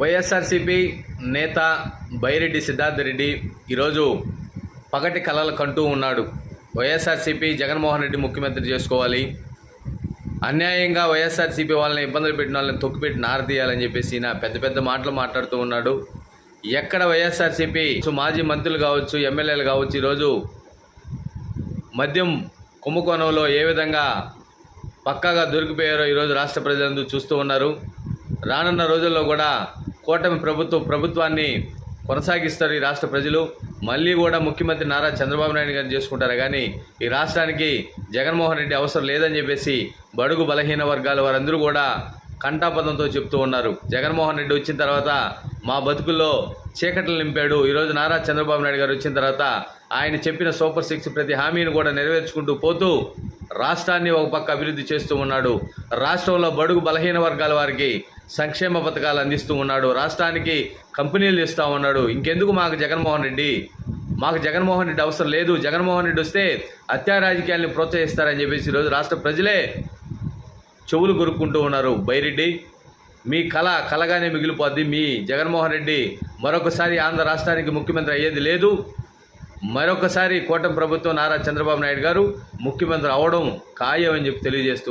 వైఎస్ఆర్సీపీ నేత బైరెడ్డి సిద్ధార్థ రెడ్డి ఈరోజు పగటి కలలు కంటూ ఉన్నాడు. వైఎస్ఆర్సీపీ జగన్మోహన్ రెడ్డి ముఖ్యమంత్రి చేసుకోవాలి. అన్యాయంగా వైఎస్ఆర్సీపీ వాళ్ళని ఇబ్బందులు పెట్టిన వాళ్ళని తొక్కిపెట్టి నారదీయాలని చెప్పేసి నా పెద్ద పెద్ద మాటలు మాట్లాడుతూ ఉన్నాడు. ఎక్కడ వైఎస్ఆర్సీపీ మాజీ మంత్రులు కావచ్చు ఎమ్మెల్యేలు కావచ్చు ఈరోజు మద్యం కుంభకోణంలో ఏ విధంగా పక్కాగా దొరికిపోయారో ఈరోజు రాష్ట్ర ప్రజలందరూ చూస్తూ ఉన్నారు. రానున్న రోజుల్లో కూడా కూటమి ప్రభుత్వం ప్రభుత్వాన్ని కొనసాగిస్తారు ఈ రాష్ట్ర ప్రజలు. మళ్ళీ కూడా ముఖ్యమంత్రి నారా చంద్రబాబు నాయుడు గారు చేసుకుంటారు? కానీ ఈ రాష్ట్రానికి జగన్మోహన్ రెడ్డి అవసరం లేదని చెప్పేసి బడుగు బలహీన వర్గాల వారందరూ కూడా కంఠాపదంతో చెప్తూ ఉన్నారు. జగన్మోహన్ రెడ్డి వచ్చిన తర్వాత మా బతుకుల్లో చీకట్లు నింపాడు. ఈరోజు నారా చంద్రబాబు నాయుడు గారు వచ్చిన తర్వాత ఆయన చెప్పిన సూపర్ సిక్స్ ప్రతి హామీని కూడా నెరవేర్చుకుంటూ పోతూ రాష్ట్రాన్ని ఒక పక్క అభివృద్ధి చేస్తూ ఉన్నాడు. రాష్ట్రంలో బడుగు బలహీన వర్గాల వారికి సంక్షేమ పథకాలు అందిస్తూ ఉన్నాడు. రాష్ట్రానికి కంపెనీలు ఇస్తూ ఉన్నాడు. ఇంకెందుకు మాకు జగన్మోహన్ రెడ్డి? మాకు జగన్మోహన్ రెడ్డి అవసరం లేదు. జగన్మోహన్ రెడ్డి వస్తే హత్యా రాజకీయాల్ని ప్రోత్సహిస్తారని చెప్పేసి ఈరోజు రాష్ట్ర ప్రజలే చెవులు కొరుక్కుంటూ ఉన్నారు. బైరెడ్డి మీ కళ కలగానే మిగిలిపోద్ది. మీ జగన్మోహన్ రెడ్డి మరొకసారి ఆంధ్ర రాష్ట్రానికి ముఖ్యమంత్రి అయ్యేది లేదు. మరొకసారి కూటమి ప్రభుత్వం నారా చంద్రబాబు నాయుడు గారు ముఖ్యమంత్రి అవడం ఖాయం అని చెప్పి తెలియజేస్తూ